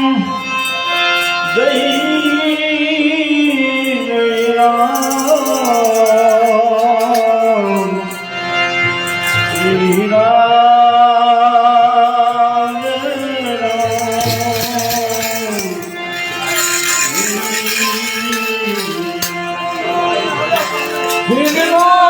Give it all!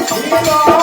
이거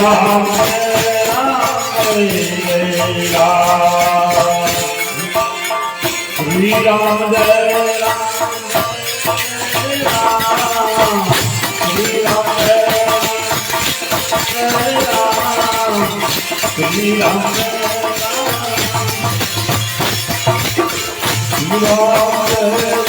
Ram Hare Ram Hare Ram Hare Ram Lord,